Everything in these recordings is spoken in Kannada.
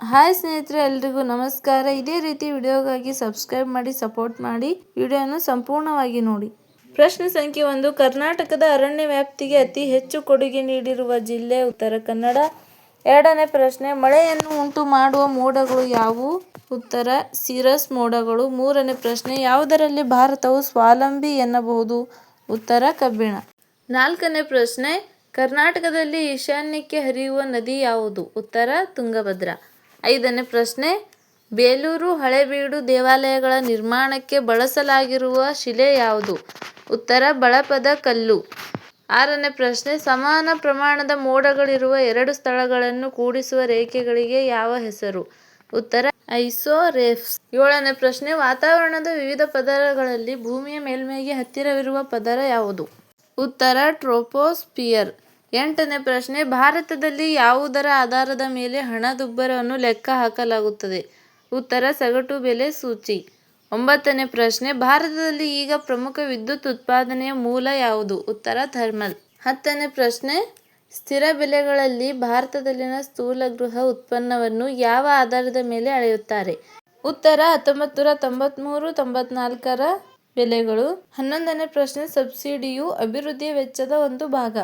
ಹಾಯ್ ಸ್ನೇಹಿತರೆ, ಎಲ್ರಿಗೂ ನಮಸ್ಕಾರ. ಇದೇ ರೀತಿ ವಿಡಿಯೋಗಾಗಿ ಸಬ್ಸ್ಕ್ರೈಬ್ ಮಾಡಿ, ಸಪೋರ್ಟ್ ಮಾಡಿ. ವಿಡಿಯೋನ ಸಂಪೂರ್ಣವಾಗಿ ನೋಡಿ. ಪ್ರಶ್ನೆ ಸಂಖ್ಯೆ ಒಂದು. ಕರ್ನಾಟಕದ ಅರಣ್ಯ ವ್ಯಾಪ್ತಿಗೆ ಅತಿ ಹೆಚ್ಚು ಕೊಡುಗೆ ನೀಡಿರುವ ಜಿಲ್ಲೆ ಉತ್ತರ ಕನ್ನಡ. ಎರಡನೇ ಪ್ರಶ್ನೆ, ಮಳೆಯನ್ನು ಉಂಟು ಮಾಡುವ ಮೋಡಗಳು ಯಾವುವು? ಉತ್ತರ ಸಿರಸ್ ಮೋಡಗಳು. ಮೂರನೇ ಪ್ರಶ್ನೆ, ಯಾವುದರಲ್ಲಿ ಭಾರತವು ಸ್ವಾವಲಂಬಿ ಎನ್ನಬಹುದು? ಉತ್ತರ, ಕಬ್ಬಿಣ. ನಾಲ್ಕನೇ ಪ್ರಶ್ನೆ, ಕರ್ನಾಟಕದಲ್ಲಿ ಈಶಾನ್ಯಕ್ಕೆ ಹರಿಯುವ ನದಿ ಯಾವುದು? ಉತ್ತರ, ತುಂಗಭದ್ರಾ. ಐದನೇ ಪ್ರಶ್ನೆ, ಬೇಲೂರು ಹಳೆಬೀಡು ದೇವಾಲಯಗಳ ನಿರ್ಮಾಣಕ್ಕೆ ಬಳಸಲಾಗಿರುವ ಶಿಲೆ ಯಾವುದು? ಉತ್ತರ, ಬಳಪದ ಕಲ್ಲು. ಆರನೇ ಪ್ರಶ್ನೆ, ಸಮಾನ ಪ್ರಮಾಣದ ಮೋಡಗಳಿರುವ ಎರಡು ಸ್ಥಳಗಳನ್ನು ಕೂಡಿಸುವ ರೇಖೆಗಳಿಗೆ ಯಾವ ಹೆಸರು? ಉತ್ತರ, ಐಸೋರೆಫ್ಸ್. ಏಳನೇ ಪ್ರಶ್ನೆ, ವಾತಾವರಣದ ವಿವಿಧ ಪದರಗಳಲ್ಲಿ ಭೂಮಿಯ ಮೇಲ್ಮೈಗೆ ಹತ್ತಿರವಿರುವ ಪದರ ಯಾವುದು? ಉತ್ತರ ಟ್ರೋಪೋಸ್ಫಿಯರ್ ಎಂಟನೇ ಪ್ರಶ್ನೆ, ಭಾರತದಲ್ಲಿ ಯಾವುದರ ಆಧಾರದ ಮೇಲೆ ಹಣದುಬ್ಬರವನ್ನು ಲೆಕ್ಕ ಹಾಕಲಾಗುತ್ತದೆ? ಉತ್ತರ, ಸಗಟು ಬೆಲೆ ಸೂಚಿ. ಒಂಬತ್ತನೇ ಪ್ರಶ್ನೆ, ಭಾರತದಲ್ಲಿ ಈಗ ಪ್ರಮುಖ ವಿದ್ಯುತ್ ಉತ್ಪಾದನೆಯ ಮೂಲ ಯಾವುದು? ಉತ್ತರ, ಥರ್ಮಲ್. ಹತ್ತನೇ ಪ್ರಶ್ನೆ, ಸ್ಥಿರ ಬೆಲೆಗಳಲ್ಲಿ ಭಾರತದಲ್ಲಿನ ಸ್ಥೂಲ ಗೃಹ ಉತ್ಪನ್ನವನ್ನು ಯಾವ ಆಧಾರದ ಮೇಲೆ ಅಳೆಯುತ್ತಾರೆ? ಉತ್ತರ ಹತ್ತೊಂಬತ್ತು ನೂರ ತೊಂಬತ್ಮೂರು, ತೊಂಬತ್ನಾಲ್ಕರ ಬೆಲೆಗಳು. ಹನ್ನೊಂದನೇ ಪ್ರಶ್ನೆ, ಸಬ್ಸಿಡಿಯು ಅಭಿವೃದ್ಧಿಯ ವೆಚ್ಚದ ಒಂದು ಭಾಗ.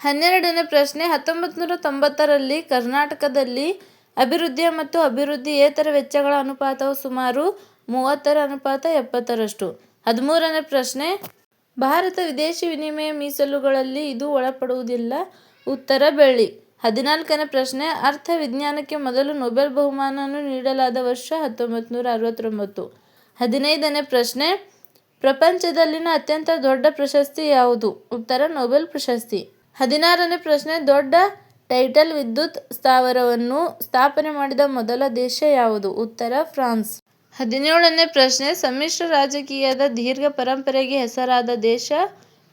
ಹನ್ನೆರಡನೇ ಪ್ರಶ್ನೆ ಹತ್ತೊಂಬತ್ತು ನೂರ ತೊಂಬತ್ತರಲ್ಲಿ ಕರ್ನಾಟಕದಲ್ಲಿ ಅಭಿವೃದ್ಧಿಯ ಮತ್ತು ಅಭಿವೃದ್ಧಿಯೇತರ ವೆಚ್ಚಗಳ ಅನುಪಾತವು ಸುಮಾರು ಮೂವತ್ತರ ಅನುಪಾತ ಎಪ್ಪತ್ತರಷ್ಟು. ಹದಿಮೂರನೇ ಪ್ರಶ್ನೆ, ಭಾರತ ವಿದೇಶಿ ವಿನಿಮಯ ಮೀಸಲುಗಳಲ್ಲಿ ಇದು ಒಳಪಡುವುದಿಲ್ಲ? ಉತ್ತರ, ಬೆಳ್ಳಿ. ಹದಿನಾಲ್ಕನೇ ಪ್ರಶ್ನೆ, ಅರ್ಥ ವಿಜ್ಞಾನಕ್ಕೆ ಮೊದಲು ನೊಬೆಲ್ ಬಹುಮಾನವನ್ನು ನೀಡಲಾದ ವರ್ಷ ಹತ್ತೊಂಬತ್ತು ನೂರ ಅರವತ್ತೊಂಬತ್ತು ಹದಿನೈದನೇ ಪ್ರಶ್ನೆ, ಪ್ರಪಂಚದಲ್ಲಿನ ಅತ್ಯಂತ ದೊಡ್ಡ ಪ್ರಶಸ್ತಿ ಯಾವುದು? ಉತ್ತರ, ನೊಬೆಲ್ ಪ್ರಶಸ್ತಿ. ಹದಿನಾರನೇ ಪ್ರಶ್ನೆ, ದೊಡ್ಡ ಟೈಟಲ್ ವಿದ್ಯುತ್ ಸ್ಥಾವರವನ್ನು ಸ್ಥಾಪನೆ ಮಾಡಿದ ಮೊದಲ ದೇಶ ಯಾವುದು? ಉತ್ತರ, ಫ್ರಾನ್ಸ್. ಹದಿನೇಳನೇ ಪ್ರಶ್ನೆ, ಸಮ್ಮಿಶ್ರ ರಾಜಕೀಯದ ದೀರ್ಘ ಪರಂಪರೆಗೆ ಹೆಸರಾದ ದೇಶ,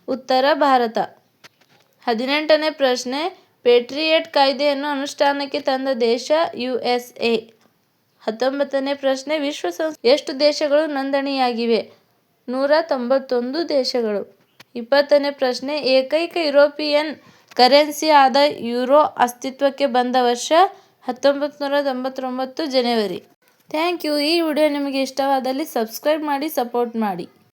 ಉತ್ತರ ಭಾರತ. ಹದಿನೆಂಟನೇ ಪ್ರಶ್ನೆ, ಪೇಟ್ರಿಯೇಟ್ ಕಾಯ್ದೆಯನ್ನು ಅನುಷ್ಠಾನಕ್ಕೆ ತಂದ ದೇಶ ಯು ಎಸ್ ಎ ಹತ್ತೊಂಬತ್ತನೇ ಪ್ರಶ್ನೆ, ವಿಶ್ವಸಂಸ್ಥೆ. ಎಷ್ಟು ದೇಶಗಳು ನೋಂದಣಿಯಾಗಿವೆ? ನೂರ ತೊಂಬತ್ತೊಂದು ದೇಶಗಳು. ಇಪ್ಪತ್ತನೇ ಪ್ರಶ್ನೆ, ಏಕೈಕ ಯುರೋಪಿಯನ್ ಕರೆನ್ಸಿ ಆದ ಯುರೋ ಅಸ್ತಿತ್ವಕ್ಕೆ ಬಂದ ವರ್ಷ ಹತ್ತೊಂಬತ್ತು ತೊಂಬತ್ತೊಂಬತ್ತು ಜನವರಿ. Thank you. ಈ ವಿಡಿಯೋ ನಿಮಗೆ ಇಷ್ಟವಾದಲ್ಲಿ ಸಬ್ಸ್ಕ್ರೈಬ್ ಮಾಡಿ, ಸಪೋರ್ಟ್ ಮಾಡಿ.